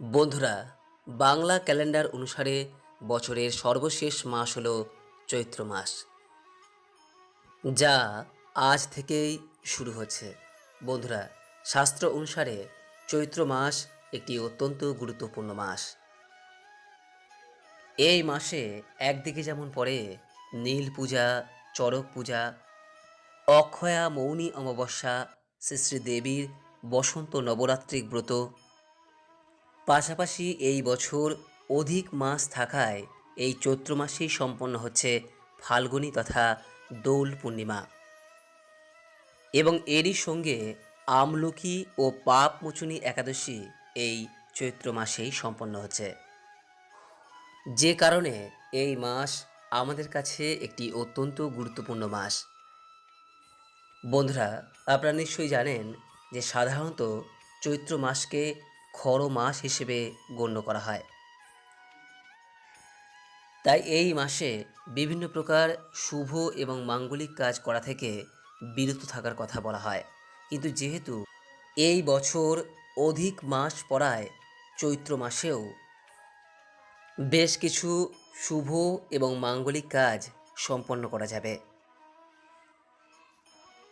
বন্ধুরা, বাংলা ক্যালেন্ডার অনুসারে বছরের সর্বশেষ মাস হলো চৈত্র মাস, যা আজ থেকেই শুরু হচ্ছে। বন্ধুরা, শাস্ত্র অনুসারে চৈত্র মাস একটি অত্যন্ত গুরুত্বপূর্ণ মাস। এই মাসে একদিকে যেমন পড়ে নীল পূজা, চড়ক পূজা, অক্ষয়া, মৌনী অমাবস্যা, শ্রী শ্রী দেবীর বসন্ত নবরাত্রিক ব্রত পাশাপাশি এই বছর অধিক মাস থাকায় এই চৈত্র মাসেই সম্পন্ন হচ্ছে ফাল্গুনী তথা দোল পূর্ণিমা। এবং এরই সঙ্গে আমলকি ও পাপমোচনী একাদশী এই চৈত্র মাসেই সম্পন্ন হচ্ছে। যে কারণে এই মাস আমাদের কাছে একটি অত্যন্ত গুরুত্বপূর্ণ মাস। বন্ধুরা, আপনারা নিশ্চয়ই জানেন যে সাধারণত চৈত্র মাসকে খর মাস হিসেবে গণ্য করা হয়। তাই এই মাসে বিভিন্ন প্রকার শুভ এবং মাঙ্গলিক কাজ করা থেকে বিরত থাকার কথা বলা হয়। কিন্তু যেহেতু এই বছর অধিক মাস পড়ায় চৈত্র মাসেও বেশ কিছু শুভ এবং মাঙ্গলিক কাজ সম্পন্ন করা যাবে।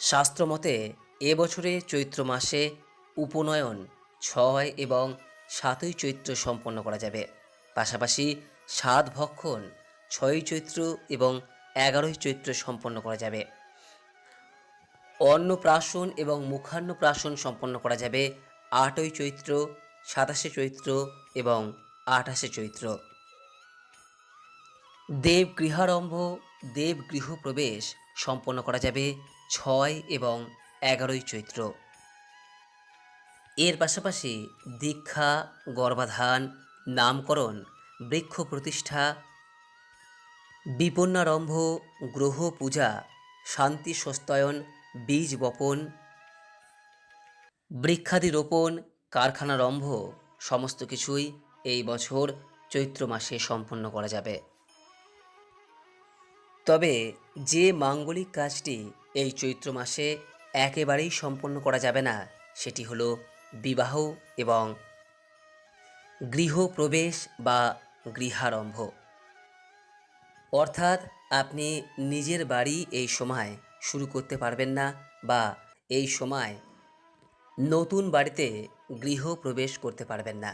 শাস্ত্রমতে এবছরে চৈত্র মাসে উপনয়ন ছয় এবং সাতই চৈত্র সম্পন্ন করা যাবে। পাশাপাশি সাত ভক্ষণ, ছয়ই চৈত্র এবং এগারোই চৈত্র সম্পন্ন করা যাবে। অন্নপ্রাশন এবং মুখান্নপ্রাশন সম্পন্ন করা যাবে আটই চৈত্র, সাতাশে চৈত্র এবং আঠাশে চৈত্র। দেব গৃহারম্ভ, দেব গৃহপ্রবেশ সম্পন্ন করা যাবে ছয় এবং এগারোই চৈত্র। এর পাশাপাশি দীক্ষা, গর্ভাধান, নামকরণ, বৃক্ষ প্রতিষ্ঠা, বিপন্নারম্ভ, গ্রহ পূজা, শান্তি সস্তায়ন, বীজ বপন, বৃক্ষাদি রোপণ কারখানারম্ভ সমস্ত কিছুই এই বছর চৈত্র মাসে সম্পন্ন করা যাবে। তবে যে মাঙ্গলিক কাজটি এই চৈত্র মাসে একেবারেই সম্পন্ন করা যাবে না, সেটি হলো বিবাহ এবং গৃহপ্রবেশ বা গৃহারম্ভ। অর্থাৎ আপনি নিজের বাড়ি এই সময় শুরু করতে পারবেন না বা এই সময় নতুন বাড়িতে গৃহপ্রবেশ করতে পারবেন না।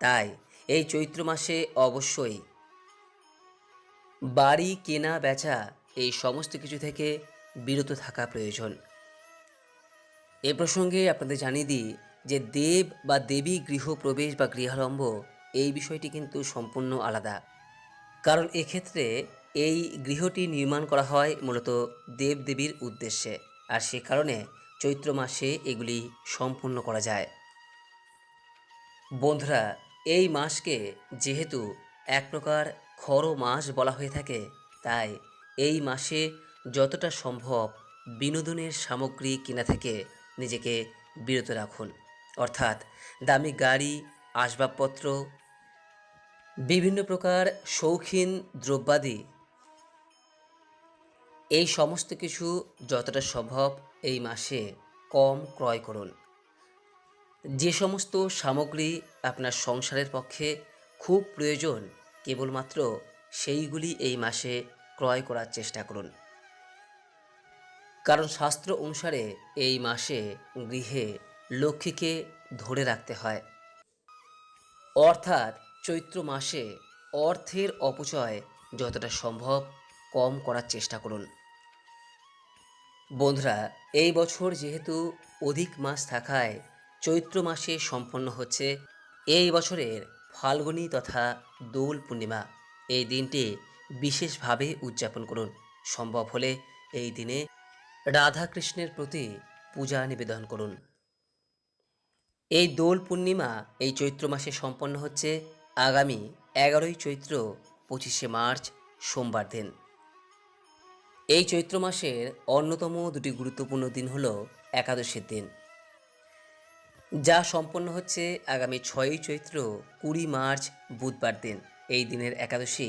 তাই এই চৈত্র মাসে অবশ্যই বাড়ি কেনা, বেচা এই সমস্ত কিছু থেকে বিরত থাকা প্রয়োজন। এ প্রসঙ্গে আপনাদের জানিয়ে দিই যে দেব বা দেবী গৃহপ্রবেশ বা গৃহারম্ভ, এই বিষয়টি কিন্তু সম্পূর্ণ আলাদা। কারণ এক্ষেত্রে এই গৃহটি নির্মাণ করা হয় মূলত দেব দেবীর উদ্দেশ্যে, আর সে কারণে চৈত্র মাসে এগুলি সম্পূর্ণ করা যায়। বন্ধুরা, এই মাসকে যেহেতু এক প্রকার খর মাস বলা হয়ে থাকে, তাই এই মাসে যতটা সম্ভব বিনোদনের সামগ্রী কেনা থেকে নিজেকে বিরত রাখুন। অর্থাৎ দামি গাড়ি, আসবাবপত্র, বিভিন্ন প্রকার শৌখিন দ্রব্যাদি। এই সমস্ত কিছু যতটা সম্ভব এই মাসে কম ক্রয় করুন। যে সমস্ত সামগ্রী আপনার সংসারের পক্ষে খুব প্রয়োজন, কেবলমাত্র সেইগুলি এই মাসে ক্রয় করার চেষ্টা করুন। কারণ শাস্ত্র অনুসারে এই মাসে গৃহে লক্ষ্মীকে ধরে রাখতে হয়। অর্থাৎ চৈত্র মাসে অর্থের অপচয় যতটা সম্ভব কম করার চেষ্টা করুন। বন্ধুরা, এই বছর যেহেতু অধিক মাস থাকায় চৈত্র মাসে সম্পন্ন হচ্ছে এই বছরের ফাল্গুনী তথা দোল পূর্ণিমা। এই দিনটি বিশেষভাবে উদযাপন করুন। সম্ভব হলে এই দিনে রাধাকৃষ্ণের প্রতি পূজা নিবেদন করুন। এই দোল পূর্ণিমা এই চৈত্র মাসে সম্পন্ন হচ্ছে আগামী এগারোই চৈত্র পঁচিশে মার্চ সোমবার দিন। এই চৈত্র মাসের অন্যতম দুটি গুরুত্বপূর্ণ দিন হল একাদশীর দিন। যা সম্পন্ন হচ্ছে আগামী ছয়ই চৈত্র কুড়ি মার্চ বুধবার দিন। এই দিনের একাদশী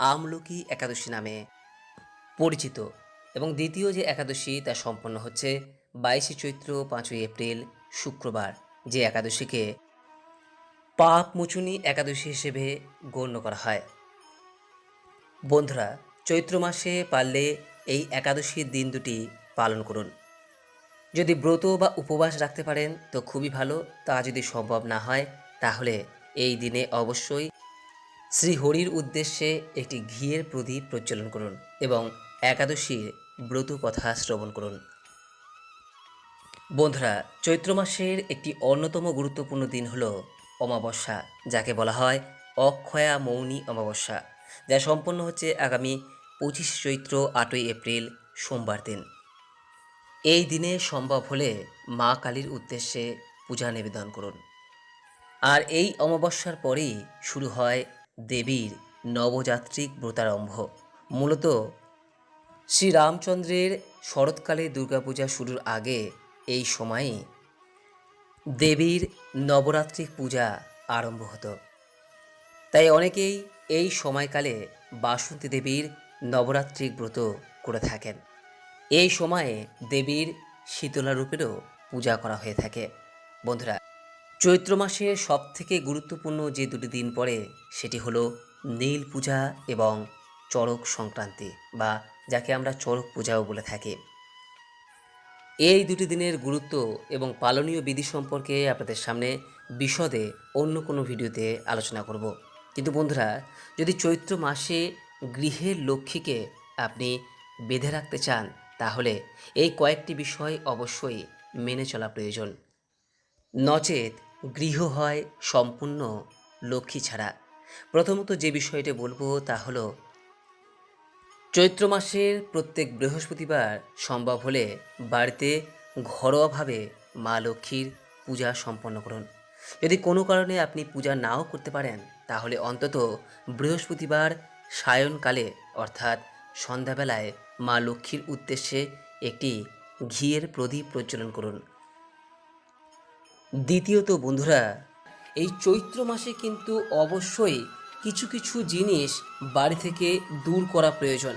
আমলকি একাদশী নামে পরিচিত এবং দ্বিতীয় যে একাদশী তা সম্পন্ন হচ্ছে বাইশে চৈত্র পাঁচই এপ্রিল শুক্রবার। যে একাদশীকে পাপ মোচনী একাদশী হিসেবে গণ্য করা হয়। বন্ধুরা, চৈত্র মাসে পারলে এই একাদশীর দিন দুটি পালন করুন। যদি ব্রত বা উপবাস রাখতে পারেন, তো খুবই ভালো। তা যদি সম্ভব না হয়, তাহলে এই দিনে অবশ্যই শ্রী হরির উদ্দেশ্যে একটি ঘিয়ের প্রদীপ প্রজ্বলন করুন এবং একাদশীর ব্রত কথা শ্রবণ করুন। বন্ধুরা, চৈত্র মাসের একটি অন্যতম গুরুত্বপূর্ণ দিন হল অমাবস্যা, যাকে বলা হয় অক্ষয়া মৌনী অমাবস্যা, যা সম্পন্ন হচ্ছে আগামী পঁচিশ চৈত্র আটই এপ্রিল সোমবার দিন। এই দিনে সম্ভব হলে মা কালীর উদ্দেশ্যে পূজা নিবেদন করুন। আর এই অমাবস্যার পরেই শুরু হয় দেবীর নবযাত্রিক ব্রতারম্ভ। মূলত শ্রীরামচন্দ্রের শরৎকালে দুর্গাপূজা শুরুর আগে এই সময়ে দেবীর নবরাত্রিক পূজা আরম্ভ হতো। তাই অনেকেই এই সময়কালে বাসন্তী দেবীর নবরাত্রিক ব্রত করে থাকেন। এই সময়ে দেবীর শীতলা রূপেরও পূজা করা হয়ে থাকে। বন্ধুরা, চৈত্র মাসের সবথেকে গুরুত্বপূর্ণ যে দুটি দিন পড়ে, সেটি হলো নীল পূজা এবং চড়ক সংক্রান্তি বা যাকে আমরা চড়ক পূজাও বলে থাকি। এই দুটি দিনের গুরুত্ব এবং পালনীয় বিধি সম্পর্কে আপনাদের সামনে বিশদে অন্য কোনো ভিডিওতে আলোচনা করব। কিন্তু বন্ধুরা, যদি চৈত্র মাসে গৃহের লক্ষ্মীকে আপনি বেঁধে রাখতে চান, তাহলে এই কয়েকটি বিষয় অবশ্যই মেনে চলা প্রয়োজন। নচেত গৃহ হয় সম্পূর্ণ লক্ষ্মী ছাড়া। প্রথমত যে বিষয়টি বলব তা হলো চৈত্র মাসের প্রত্যেক বৃহস্পতিবার সম্ভব হলে বাড়িতে ঘরোয়াভাবে মা লক্ষ্মীর পূজা সম্পন্ন করুন। যদি কোনো কারণে আপনি পূজা নাও করতে পারেন, তাহলে অন্তত বৃহস্পতিবার সায়নকালে, অর্থাৎ সন্ধ্যাবেলায় মা লক্ষ্মীর উদ্দেশ্যে একটি ঘিয়ের প্রদীপ প্রজ্বলন করুন। দ্বিতীয়ত বন্ধুরা, এই চৈত্র মাসে কিন্তু অবশ্যই কিছু কিছু জিনিস বাড়ি থেকে দূর করা প্রয়োজন।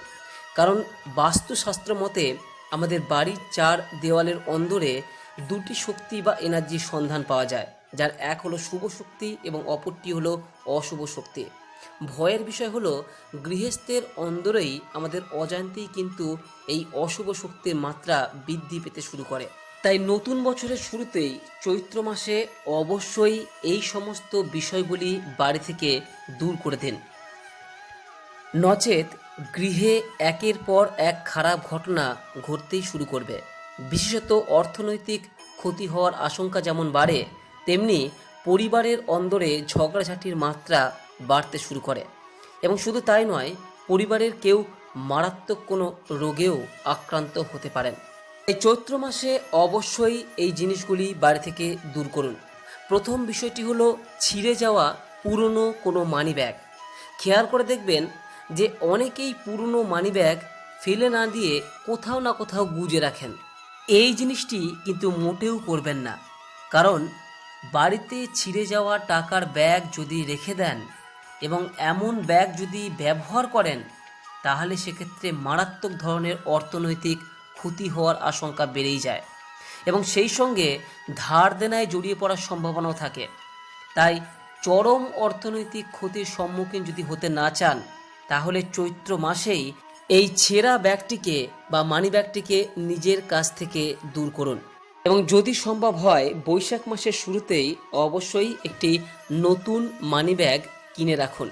কারণ বাস্তুশাস্ত্র মতে আমাদের বাড়ির চার দেওয়ালের অন্দরে দুটি শক্তি বা এনার্জির সন্ধান পাওয়া যায়, যার এক হলো শুভ শক্তি এবং অপরটি হলো অশুভ শক্তি। ভয়ের বিষয় হলো, গৃহস্থের অন্দরেই আমাদের অজান্তেই কিন্তু এই অশুভ শক্তির মাত্রা বৃদ্ধি পেতে শুরু করে। তাই নতুন বছরের শুরুতেই চৈত্র মাসে অবশ্যই এই সমস্ত বিষয়গুলি বাড়ি থেকে দূর করে দিন। নচেত গৃহে একের পর এক খারাপ ঘটনা ঘটতেই শুরু করবে। বিশেষত অর্থনৈতিক ক্ষতি হওয়ার আশঙ্কা যেমন বাড়ে, তেমনি পরিবারের অন্দরে ঝগড়াঝাটির মাত্রা বাড়তে শুরু করে। এবং শুধু তাই নয়, পরিবারের কেউ মারাত্মক কোনো রোগেও আক্রান্ত হতে পারেন। এই চৈত্র মাসে অবশ্যই এই জিনিসগুলি বাড়ি থেকে দূর করুন। প্রথম বিষয়টি হলো, ছিঁড়ে যাওয়া পুরনো কোনো মানি ব্যাগ খেয়াল করে দেখবেন যে অনেকেই পুরনো মানি ব্যাগ ফেলে না দিয়ে কোথাও না কোথাও গুজে রাখেন। এই জিনিসটি কিন্তু মোটেও করবেন না। কারণ, বাড়িতে ছিঁড়ে যাওয়া টাকার ব্যাগ যদি রেখে দেন এবং এমন ব্যাগ যদি ব্যবহার করেন, তাহলে সেক্ষেত্রে মারাত্মক ধরনের অর্থনৈতিক ক্ষতি হওয়ার আশঙ্কা বেড়েই যায় এবং সেই সঙ্গে ধার দেনায় জড়িয়ে পড়ার সম্ভাবনাও থাকে। তাই চরম অর্থনৈতিক ক্ষতির সম্মুখীন যদি হতে না চান, তাহলে চৈত্র মাসেই এই ছেঁড়া ব্যাগটিকে বা মানি ব্যাগটিকে নিজের কাছ থেকে দূর করুন। এবং যদি সম্ভব হয়, বৈশাখ মাসের শুরুতেই অবশ্যই একটি নতুন মানি ব্যাগ কিনে রাখুন।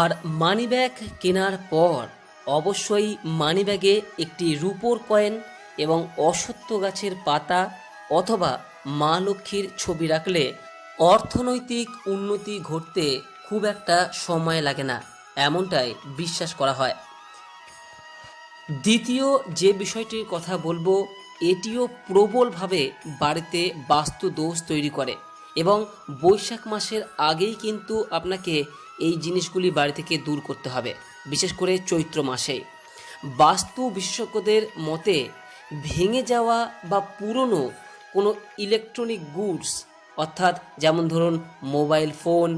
আর মানি ব্যাগ কেনার পর অবশ্যই মানি ব্যাগে একটি রূপোর কয়েন এবং অসত্য গাছের পাতা অথবা মা লক্ষ্মীর ছবি রাখলে অর্থনৈতিক উন্নতি ঘটতে খুব একটা সময় লাগে না, এমনটাই বিশ্বাস করা হয়। দ্বিতীয় যে বিষয়টির কথা বলব, এটিও প্রবলভাবে বাড়িতে বাস্তু দোষ তৈরি করে এবং বৈশাখ মাসের আগেই কিন্তু আপনাকে এই জিনিসগুলি বাড়ি থেকে দূর করতে হবে। বিশেষ করে চৈত্র মাসে। বাস্তু বিশেষজ্ঞদের মতে, ভেঙে যাওয়া বা পুরনো কোনো ইলেকট্রনিক গুডস অর্থাৎ যেমন ধরুন মোবাইল ফোন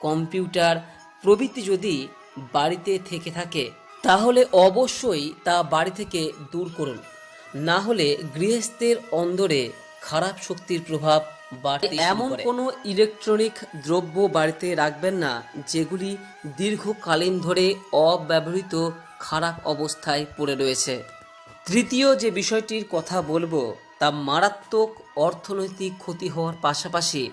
কম্পিউটার প্রভৃতি যদি বাড়িতে থেকে থাকে, তাহলে অবশ্যই তা বাড়ি থেকে দূর করুন। না হলে গৃহস্থের অন্দরে খারাপ শক্তির প্রভাব এমন। কোনো ইলেকট্রনিক দ্রব্য বাড়িতে রাখবেন না যেগুলি দীর্ঘকালীন ধরে অব্যবহৃত খারাপ অবস্থায় পড়ে রয়েছে। তৃতীয় যে বিষয়টির কথা বলব তা মারাত্মক অর্থনৈতিক ক্ষতি হওয়ার পাশাপাশি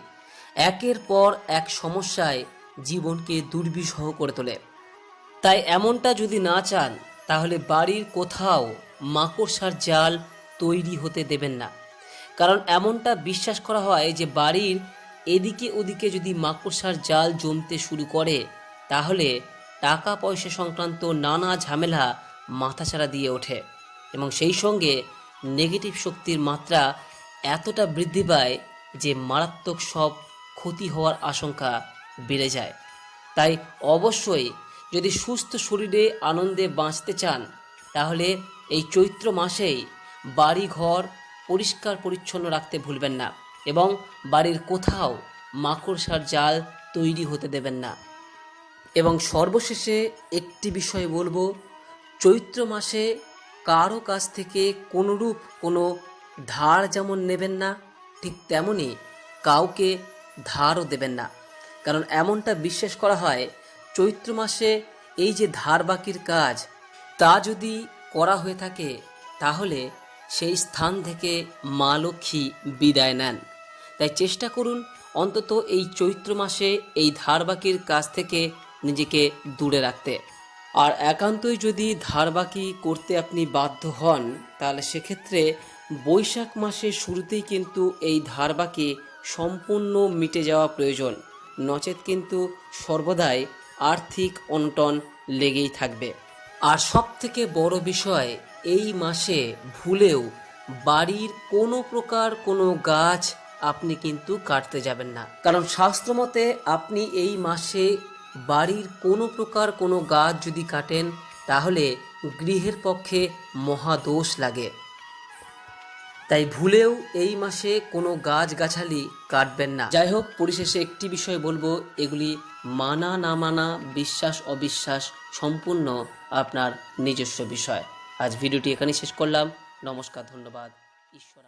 একের পর এক সমস্যায় জীবনকে দুর্বিষহ করে তোলে। তাই এমনটা যদি না চান তাহলে বাড়ির কোথাও মাকড়সার জাল তৈরি হতে দেবেন না। কারণ এমনটা বিশ্বাস করা হয় যে বাড়ির এদিকে ওদিকে যদি মাকড়সার জাল জমতে শুরু করে, তাহলে টাকা পয়সা সংক্রান্ত নানা ঝামেলা মাথাছাড়া দিয়ে ওঠে এবং সেই সঙ্গে নেগেটিভ শক্তির মাত্রা এতটা বৃদ্ধি পায় যে মারাত্মক সব ক্ষতি হওয়ার আশঙ্কা বেড়ে যায়। তাই অবশ্যই যদি সুস্থ শরীরে আনন্দে বাঁচতে চান, তাহলে এই চৈত্র মাসেই বাড়ি ঘর পরিষ্কার পরিচ্ছন্ন রাখতে ভুলবেন না এবং বাড়ির কোথাও মাকড়সার জাল তৈরি হতে দেবেন না। এবং সর্বশেষে একটি বিষয় বলব, চৈত্র মাসে কারও কাছ থেকে কোনোরূপ কোনো ধার যেমন নেবেন না, ঠিক তেমনি কাউকে ধারও দেবেন না। কারণ এমনটা বিশ্বাস করা হয়, চৈত্র মাসে এই যে ধার বাকির কাজ, তা যদি করা হয়ে থাকে, তাহলে সেই স্থান থেকে মা লক্ষ্মী বিদায় নেন। তাই চেষ্টা করুন অন্তত এই চৈত্র মাসে এই ধারবাকির কাছ থেকে নিজেকে দূরে রাখতে। আর একান্তই যদি ধারবাকি করতে আপনি বাধ্য হন, তাহলে সেক্ষেত্রে বৈশাখ মাসের শুরুতেই কিন্তু এই ধারবাকি সম্পূর্ণ মিটে যাওয়া প্রয়োজন। নচেত কিন্তু সর্বদাই আর্থিক অনটন লেগেই থাকবে। আর সব থেকে বড় বিষয় এই মাসে ভুলেও বাড়ির কোনো প্রকার কোনো গাছ আপনি কিন্তু কাটতে যাবেন না। কারণ শাস্ত্রমতে আপনি এই মাসে বাড়ির কোনো প্রকার কোনো গাছ যদি কাটেন, তাহলে গৃহের পক্ষে মহাদোষ লাগে। তাই ভুলেও এই মাসে কোনো গাছ গাছালি কাটবেন না। যাই হোক, পরিশেষে একটি বিষয় বলব, এগুলি মানা না মানা, বিশ্বাস অবিশ্বাস সম্পূর্ণ আপনার নিজস্ব বিষয়। আজ ভিডিওটি এখানেই শেষ করলাম। নমস্কার ধন্যবাদ। ঈশ্বর